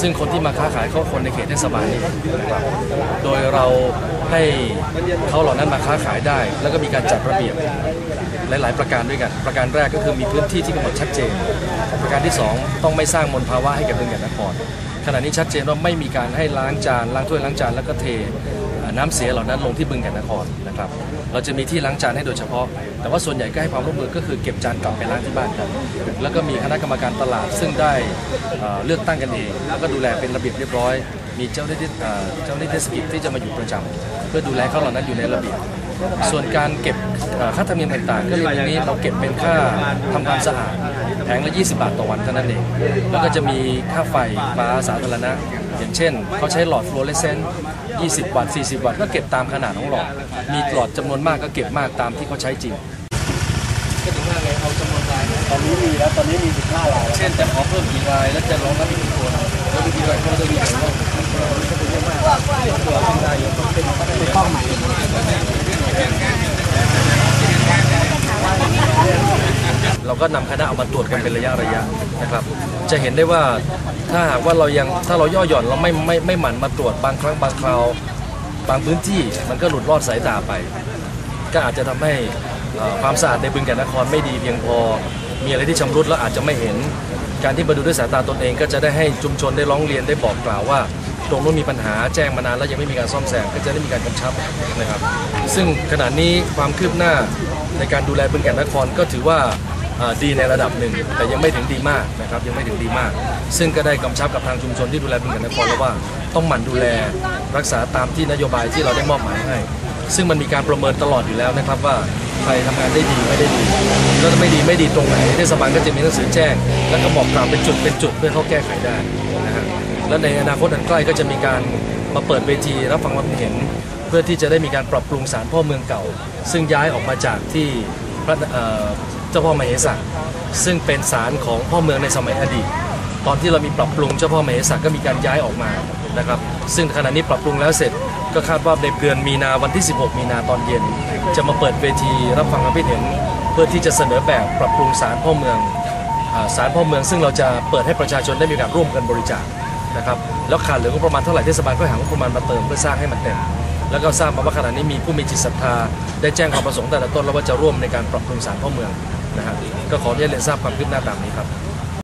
ซึ่งคนที่มาค้าขายเขาคนในเขตเทศบาลนี่นะครับโดยเราให้เขาเหล่านั้นมาค้าขายได้ แล้วก็มีการจัดระเบียบหลาย ๆ ประการด้วยกัน ประการแรกก็คือมีพื้นที่ที่กำหนดชัดเจน ประการที่ 2 ต้องไม่สร้างมลภาวะให้แก่บึงแก่นนครขณะนี้ชัดเจนว่าไม่มีการให้ล้างจานล้างถ้วยล้างจานแล้วก็เท น้ำเสียเหล่านั้นลงที่บึงแก่นนครนะครับ เราจะมีที่ล้างจานให้โดยเฉพาะ แต่ว่าส่วนใหญ่ก็ให้ความร่วมมือก็คือเก็บจานกลับไปล้างที่บ้านกันแล้วก็มีคณะกรรมการตลาดซึ่งได้เลือกตั้งกันเองแล้วก็ดูแลเป็นระเบียบเรียบร้อย มีเจ้าหน้าที่เจ้าหน้าที่เทศกิจที่จะมาอยู่ประจำเพื่อดูแลเขาเหล่านั้นอยู่ในระเบียบ ส่วนการเก็บเอ่อค่าธรรมเนียมต่างๆ ก็เรียนตรงนี้เราเก็บเป็นค่าทำความสะอาดแผงละ 20 บาทต่อวันเท่านั้นเอง แล้วก็จะมีค่าไฟฟ้าสาธารณะ อย่างเช่น เขาใช้หลอดฟลูออเรสเซนต์20 วัตต์ 40 วัตต์ ก็เก็บตามขนาดของหลอด มีหลอดจำนวนมากก็เก็บมากตามที่เขาใช้จริงก็ถึงว่าไงเอาจำนวนรายตอนนี้มีแล้ว ตอนนี้มี 15รายแล้วเช่นจะขอเพิ่มกี่ราย แล้วจะรองรับอีกกี่คนแล้ววิธีการเขาจะมีอย่างไรบ้างตัวเป็นได้เยอะเป็นเป็นกล้องใหม่เร ก็นำคณะเอามาตรวจกันเป็นระยะระยะนะครับ จะเห็นได้ว่าถ้าหากว่าเรายังถ้าเราย่อหย่อนเราไม่ไม่ไม่หมั่นมาตรวจบางครั้งบางคราวบางพื้นที่มันก็หลุดรอดสายตาไป ก็อาจจะทำให้ความสะอาดในบึงแก่นนครไม่ดีเพียงพอ มีอะไรที่ชำรุดแล้วอาจจะไม่เห็น การที่มาดูด้วยสายตาตนเอง ก็จะได้ให้ชุมชนได้ร้องเรียนได้บอกกล่าวว่า ตรงนู้นมีปัญหาแจ้งมานานแล้วยังไม่มีการซ่อมแซมก็จะได้มีการกำชับนะครับ ซึ่งขณะนี้ความคืบหน้าในการดูแลบึงแก่นนครก็ถือว่า ดีในระดับหนึ่ง แต่ยังไม่ถึงดีมากนะครับยังไม่ถึงดีมาก ซึ่งก็ได้กำชับกับทางชุมชนที่ดูแลบึงก่นนครแล้วว่าต้องหมั่นดูแลรักษาตามที่นโยบายที่เราได้มอบหมายให้ ซึ่งมันมีการประเมินตลอดอยู่แล้วนะครับว่าใครทำงานได้ดีไม่ได้ดีแล้วไม่ดีไม่ดีตรงไหนเทศบาลก็จะมีหนังสือแจ้ง แล้วก็บอกกล่าวเป็นจุดเป็นจุดเพื่อเขาแก้ไขได้นะฮะและในอนาคตอันใกล้ก็จะมีการมาเปิดเวทีรับฟังความเห็น เพื่อที่จะได้มีการปรับปรุงศาลพ่อเมืองเก่า ซึ่งย้ายออกมาจากที่ พระเจ้าพ่อมเหสักซึ่งเป็นศาลของพ่อเมืองในสมัยอดีต ตอนที่เรามีปรับปรุงเจ้าพ่อมเหสักก็มีการย้ายออกมานะครับ ซึ่งขณะนี้ปรับปรุงแล้วเสร็จก็คาดว่าในเดือนมีนาวันที่ 16 มีนาตอนเย็น จะมาเปิดเวทีรับฟังความคิดเห็นเพื่อที่จะเสนอแบบปรับปรุงศาลพ่อเมืองอ่าศาลพ่อเมืองซึ่งเราจะเปิดให้ประชาชนได้มีการร่วมกันบริจาคนะครับแล้วขาดเหลืองบประมาณเท่าไหร่เทศบาลก็หางบประมาณมาเติมเพื่อสร้างให้มันเต็ม แล้วก็ทราบมาว่าขณะนี้มีผู้มีจิตศรัทธาได้แจ้งความประสงค์แต่ละต้นแล้วว่าจะร่วมในการปรับปรุงศาลพ่อเมืองนะครับก็ขอเรียนเรียนทราบความคืบหน้าตามนี้ครับ